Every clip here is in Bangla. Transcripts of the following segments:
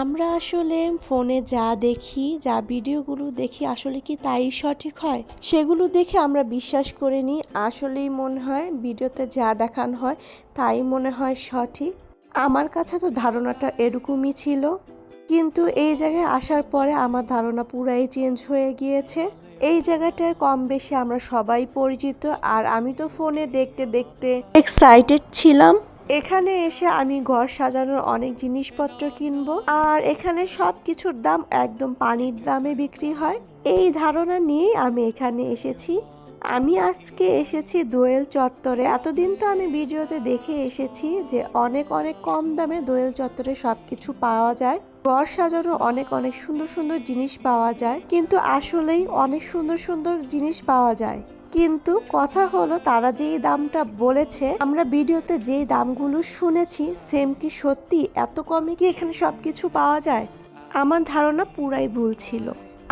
আমরা আসলে ফোনে যা দেখি, যা ভিডিওগুলো দেখি, আসলে কি তাই সঠিক হয়? সেগুলো দেখে আমরা বিশ্বাস করে নিই, আসলেই মনে হয় ভিডিওতে যা দেখানো হয়, তাই মনে হয় সঠিক। আমার কাছে তো ধারণাটা এরকমই ছিল। কিন্তু এই জায়গায় আসার পরে আমার ধারণা পুরাই চেঞ্জ হয়ে গিয়েছে। এই জায়গাটার কম বেশি আমরা সবাই পরিচিত, আর আমি তো ফোনে দেখতে দেখতে এক্সাইটেড ছিলাম। এখানে এসে আমি ঘর সাজানোর অনেক জিনিসপত্র কিনবো, আর এখানে সব কিছুর দাম একদম পানির দামে বিক্রি হয়। এই ধারণা নিয়েই আমি এখানে এসেছি। আমি আজকে এসেছি দোয়েল চত্বরে। এতদিন তো আমি ভিডিওতে দেখে এসেছি যে অনেক অনেক কম দামে দোয়েল চত্বরে সব কিছু পাওয়া যায়। ঘর সাজানো অনেক অনেক সুন্দর সুন্দর জিনিস পাওয়া যায়, কিন্তু আসলেই অনেক সুন্দর সুন্দর জিনিস পাওয়া যায়। কিন্তু কথা হলো তারা যেই দামটা বলেছে, আমরা ভিডিওতে যেই দামগুলো শুনেছি সেম কি সত্যি? এত কমে কি এখানে সব কিছু পাওয়া যায়? আমার ধারণা পুরাই ভুল ছিল।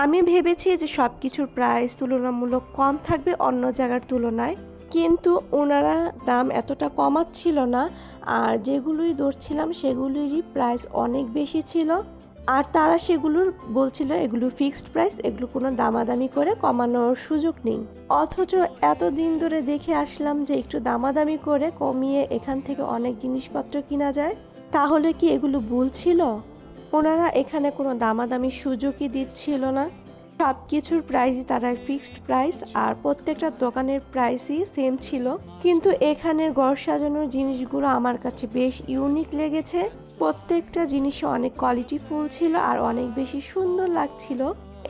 আমি ভেবেছি যে সব কিছুর প্রাইস তুলনামূলক কম থাকবে অন্য জায়গার তুলনায়। কিন্তু ওনারা দাম এতটা কমাচ্ছিল না, আর যেগুলোই ধরছিলাম, সেগুলিরই প্রাইস অনেক বেশি ছিল। আর তারা সেগুলোর বলছিল, এগুলো ফিক্সড প্রাইস এগুলো কোনো দামাদামি করে কমানোর সুযোগ নেই। অথচ এতদিন ধরে দেখে আসলাম যে একটু দামাদামি করে কমিয়ে এখান থেকে অনেক জিনিসপত্র কিনা যায়। তাহলে কি এগুলো ভুল ছিল? ওনারা এখানে কোনো দামাদামি সুযোগই দিচ্ছিল না। সব কিছুর প্রাইসই তারা ফিক্সড প্রাইস আর প্রত্যেকটা দোকানের প্রাইসই সেম ছিল। কিন্তু এখানের ঘর সাজানোর জিনিসগুলো আমার কাছে বেশ ইউনিক লেগেছে। প্রত্যেকটা জিনিসে অনেক কোয়ালিটি ফুল ছিল আর অনেক বেশি সুন্দর লাগছিল।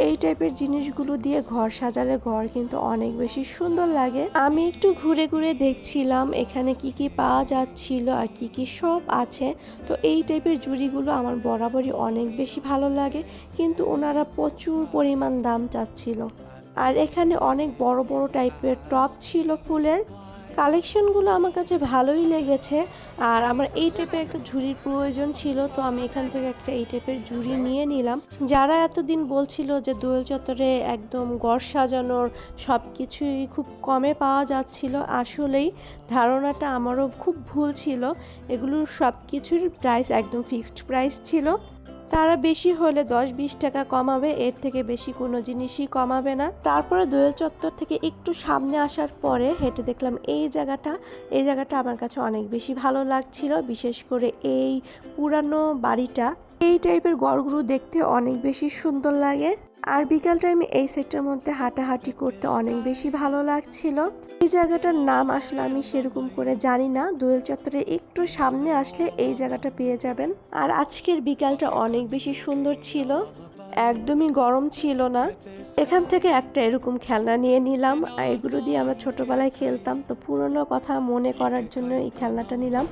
এই টাইপের জিনিসগুলো দিয়ে ঘর সাজালে ঘর কিন্তু অনেক বেশি সুন্দর লাগে। আমি একটু ঘুরে ঘুরে দেখছিলাম এখানে কি কি পাওয়া যাচ্ছিল আর কি কি সব আছে। তো এই টাইপের জুড়িগুলো আমার বরাবরই অনেক বেশি ভালো লাগে, কিন্তু ওনারা প্রচুর পরিমাণ দাম চাচ্ছিল। আর এখানে অনেক বড় বড় টাইপের টপ ছিল ফুলের। কালেকশনগুলো আমার কাছে ভালোই লেগেছে। আর আমার এই টাইপের একটা ঝুড়ির প্রয়োজন ছিল, তো আমি এখান থেকে একটা এই টাইপের ঝুড়ি নিয়ে নিলাম। যারা এতদিন বলছিল যে দোয়েল চত্বরে একদম গড় সাজানোর সব কিছুই খুব কমে পাওয়া যাচ্ছিল, আসলেই ধারণাটা আমারও খুব ভুল ছিল। এগুলোর সব কিছুর প্রাইস একদম ফিক্সড প্রাইস ছিল। তারা বেশি হলে দশ বিশ টাকা কমাবে, এর থেকে বেশি কোনো জিনিসই কমাবে না। তারপরে দোয়েল চত্বর থেকে একটু সামনে আসার পরে হেঁটে দেখলাম এই জায়গাটা। এই জায়গাটা আমার কাছে অনেক বেশি ভালো লাগছিল, বিশেষ করে এই পুরানো বাড়িটা। এই টাইপের গড়গুলো দেখতে অনেক বেশি সুন্দর লাগে। আর বিকাল টাইমে এই সেটটার মধ্যে হাঁটাহাঁটি করতে অনেক বেশি ভালো লাগছিল। এই জায়গাটার নাম আসলে আমি সেরকম করে জানি না। দোয়েল চত্বরে একটু সামনে আসলে এই জায়গাটা পেয়ে যাবেন। আর আজকের বিকালটা অনেক বেশি সুন্দর ছিল। একদমই গরম ছিল না। এখান থেকে একটা এরকম খেলনা নিয়ে নিলাম। আর এগুলো দিয়ে আমরা ছোটবেলায় খেলতাম। তো পুরনো কথা মনে করার জন্য এই খেলনাটা নিলাম।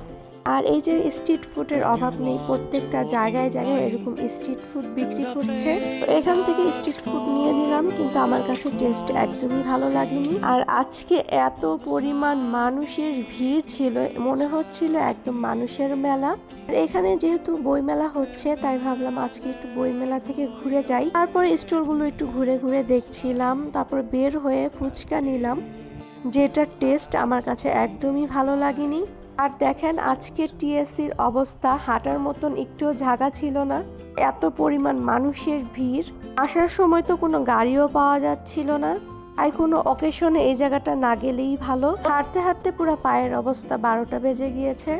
আর এই যে স্ট্রিট ফুডের অভাব নেই, প্রত্যেকটা জায়গায় জায়গায় এরকম স্ট্রিট ফুড বিক্রি করছে তো এখান থেকে স্ট্রিট ফুড নিয়ে নিলাম, কিন্তু আমার কাছে টেস্ট একদমই ভালো লাগেনি। আর আজকে এত পরিমাণ মানুষের ভিড় ছিল, মনে হচ্ছিল একদম মানুষের মেলা। আর এখানে যেহেতু বই মেলা হচ্ছে, তাই ভাবলাম আজকে একটু বই মেলা থেকে ঘুরে যাই। তারপরে স্টোরগুলো একটু ঘুরে ঘুরে দেখছিলাম, তারপর বের হয়ে ফুচকা নিলাম, যেটার টেস্ট আমার কাছে একদমই ভালো লাগেনি। আর দেখেন আজকে টিএসসির অবস্থা, হাঁটার মতন একটুও জায়গা ছিল না, এত পরিমাণ মানুষের ভিড়, আসার সময় তো কোনো গাড়িও পাওয়া যাচ্ছিল না। তাই কোনো অকেশনে এই জায়গাটা না গেলেই ভালো। হাঁটতে হাঁটতে পুরো পায়ের অবস্থা বারোটা বেজে গিয়েছে।